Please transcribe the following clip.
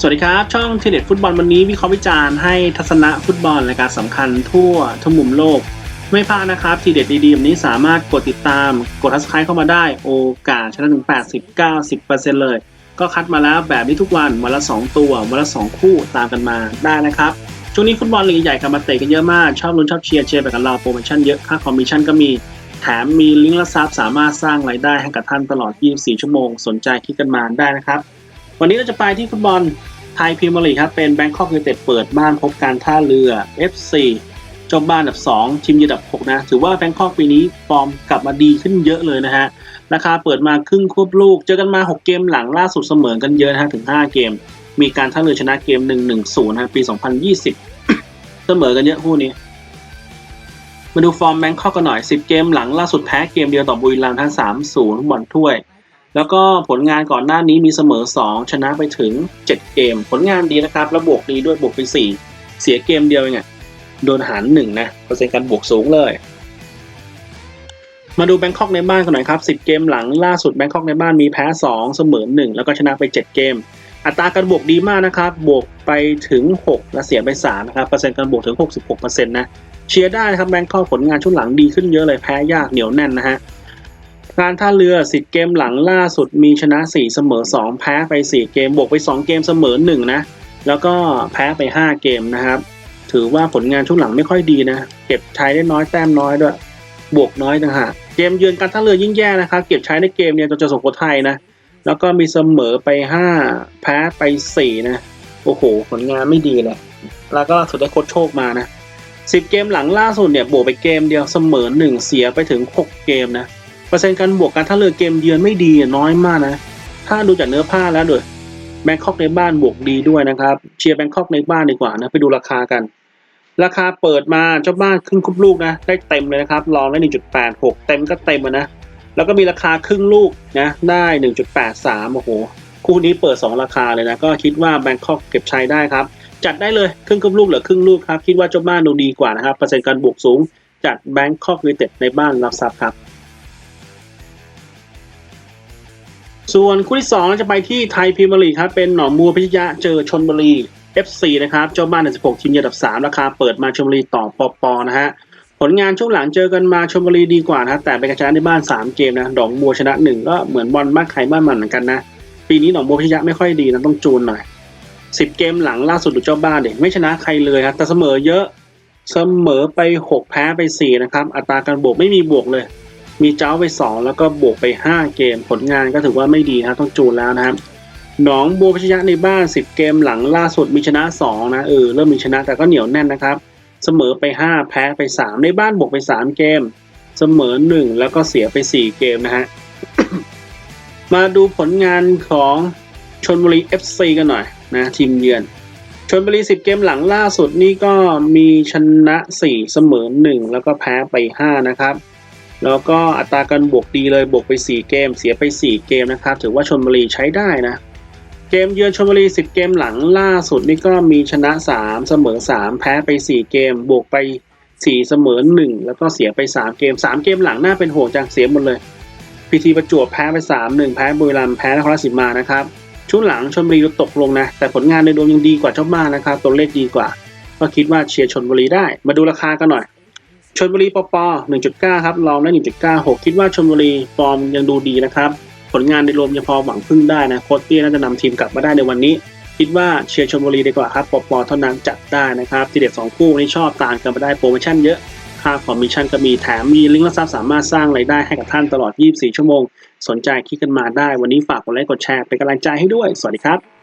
สวัสดีครับ ช่องเทเด็ดฟุตบอลวันนี้วิเคราะห์วิจารณ์ให้ทัศนะฟุตบอลรายการสำคัญทั่วทุกมุมโลก ไม่พลาดนะครับ ทีเด็ดดีๆแบบนี้สามารถกดติดตาม กดทัสไครเข้ามาได้โอกาสชนะถึง 80-90%เลย ก็คัดมาแล้วแบบนี้ทุกวันวันละ 2 ตัววันละ 2 คู่ตามกันมาได้นะครับ ช่วงนี้ฟุตบอลลีกใหญ่กลับมาเตะกันเยอะมาก ชอบลุ้นชอบเชียร์เชียร์ไปกับเราโปรโมชั่นเยอะค่าคอมมิชชั่นก็มีแถมมีลิงก์และซับสามารถสร้างรายได้ให้กับท่านตลอด 24 ชั่วโมง สนใจคลิกกันมาได้นะครับ วันนี้เราจะไปที่ฟุตบอล ไทยพรีเมียร์ลีกครับเป็นแบงคอกยูไนเต็ดเปิดบ้านพบการท่าเรือ FC จบบ้านอันดับ 2 ทีมยืนอันดับ 6 นะ ถือว่าแบงคอกปีนี้ฟอร์มกลับมาดีขึ้นเยอะเลยนะฮะ ราคาเปิดมาครึ่งควบลูก เจอกันมา 6 เกมหลังล่าสุดเสมอกันเยอะนะฮะ ถึง 5 เกม มีการท่าเรือชนะเกม 1-1-0นะฮะปี 2020 เสมอกันเยอะคู่นี้ มาดูฟอร์มแบงคอกกันหน่อย 10 เกมหลังล่าสุดแพ้เกมเดียวต่อบุรีรัมย์ทั้ง3-0บอลถ้วย แล้วก็ผลงานก่อนหน้านี้มีเสมอ 2 ชนะไปถึง 7 เกม ผลงานดีนะครับ แล้วบวกดีด้วยบวกไป 4 เสียเกมเดียวเองอะโดนหารหนึ่งนะเปอร์เซ็นต์การบวกสูงเลย มาดูแบงคอกในบ้านกันหน่อยครับ 10 เกมหลังล่าสุดแบงคอกในบ้านมีแพ้ 2 เสมอ 1 แล้วก็ชนะไป 7 เกม อัตราการบวกดีมากนะครับ บวกไปถึง 6 และเสียไป3นะครับเปอร์เซ็นต์การบวกถึง 66%นะเชียร์ได้นะครับแบงคอกผลงานช่วงหลังดีขึ้นเยอะเลยแพ้ยากเหนียวแน่นนะฮะ การท่าเรือ10เกมหลังล่าสุดมีชนะ 4 เสมอ 2 แพ้ไป 4 เกม บวกไป 2 เกมเสมอ 1 นะ แล้วก็แพ้ไป 5 เกมนะครับ ถือว่าผลงานช่วงหลังไม่ค่อยดีนะ เก็บใช้ได้น้อยแต้มน้อยด้วย บวกน้อยต่างหากเกมเยือนการท่าเรือยิ่งแย่นะครับ เก็บใช้ในเกมเนี่ยจนจะส่งโคไทยนะ แล้วก็มีเสมอไป 5 แพ้ไป 4 นะ โอ้โห ผลงานไม่ดีเลย แล้วก็สุดได้โค้ชโชคมานะ10เกมหลังล่าสุดเนี่ยบวกไปเกมเดียวเสมอ1เสียไปถึง 6 เกมนะ เปอร์เซ็นต์การบวกการท่าเรือเกมเยือนไม่ดีน้อยมากนะ ถ้าดูจากเนื้อผ้าแล้วด้วยแบงคอกในบ้านบวกดีด้วยนะครับ เชียร์แบงคอกในบ้านดีกว่านะไปดูราคากัน ราคาเปิดมาเจ้าบ้านครึ่งคุบลูกนะ ได้เต็มเลยนะครับรองได้1.86 เต็มก็เต็มนะ แล้วก็มีราคาครึ่งลูกนะได้ 1.83 โอ้โห คู่นี้เปิด 2 ราคาเลยนะ ก็คิดว่าแบงคอกเก็บใช้ได้ครับ จัดได้เลยครึ่งคุบลูกหลือครึ่งลูกครับ คิดว่าเจ้าบ้านดูดีกว่านะครับ เปอร์เซ็นต์การบวกสูง จัดแบงคอกยูเต็ดในบ้านรับทรัพย์ครับ ส่วนคู่ที่2จะไปที่ไทยพรีเมียร์ลีกครับเป็นหนองบัวพิทยะเจอชนบุรี FC นะครับเจ้าบ้านใน16ทีมอันดับ 3 ราคาเปิดมาชลบุรีต่อปอปอนะฮะผลงานช่วงหลังเจอกันมาชลบุรีดีกว่านะแต่เป็นการชนะในบ้าน 3 เกมนะดอกบัวชนะ 1 ก็เหมือนบอลบ้านใครบ้านมันเหมือนกันนะปีนี้หนองบัวพิทยะไม่ค่อยดีนะต้องจูนหน่อย 10 เกมหลังล่าสุดดูเจ้าบ้านเด็กไม่ชนะใครเลยครับแต่เสมอเยอะเสมอไป 6 แพ้ไป 4 นะครับอัตราการบวกไม่มีบวกเลย มีเจ้าไป 2 แล้วก็บวกไป 5 เกม ผลงานก็ถือว่าไม่ดีนะครับต้องจูนแล้วนะครับหนองบัวพิชยะในบ้าน 10 เกมหลังล่าสุดมีชนะ 2 นะเออเริ่มมีชนะแต่ก็เหนียวแน่นนะครับ เสมอไป 5 แพ้ไป 3 ในบ้านบวกไป 3 เกม เสมอ 1 แล้วก็เสียไป 4 เกมนะฮะมาดูผลงานของชนบุรี FC กันหน่อยนะทีมเยือนชนบุรี10 เกมหลังล่าสุดนี่ก็มีชนะ 4 เสมอ 1 แล้วก็แพ้ไป 5 นะครับ แล้วก็อัตราการบวกดีเลยบวกไป 4 เกม เสียไป 4 เกมนะครับ ถือว่าชนบุรีใช้ได้นะ เกมเยือนชลบุรี 10 เกมหลังล่าสุดนี่ก็มีชนะ 3 เสมอ 3 แพ้ไป 4 เกม บวกไป 4 เสมอ 1 แล้วก็เสียไป 3 เกม 3 เกมหลังน่าเป็นห่วงจังเสียหมดเลยพีทีประจวบแพ้ไป 3 1 แพ้บุรีรัมย์แพ้นครราชสีมานะครับช่วงหลังชลบุรีตกลงนะ แต่ผลงานในรวมยังดีกว่าเจ้าบ้านนะครับตัวเลขดีกว่า ก็คิดว่าเชียร์ชลบุรีได้ มาดูราคากันหน่อย ชลบุรีปป1.9 ครับรองได้ 1.96 คิดว่าชลบุรีฟอร์มยังดูดีนะครับ ผลงานในรวมยังพอหวังพึ่งได้นะโค้ชเตี้ยน่าจะนำทีมกลับมาได้ในวันนี้ คิดว่าเชียร์ชลบุรีดีกว่าครับปปเท่านั้นจัดได้นะครับ ทีเด็ด2คู่นี้ชอบต่ามกันมาได้โปรโมชั่นเยอะค่าคอมมิชชั่นก็มีแถมมีลิงก์และซับสามารถสร้างรายได้ให้กับท่านตลอด 24 ชั่วโมง สนใจคลิกกันมาได้วันนี้ฝากกดไลค์กดแชร์เป็นกำลังใจให้ด้วย สวัสดีครับ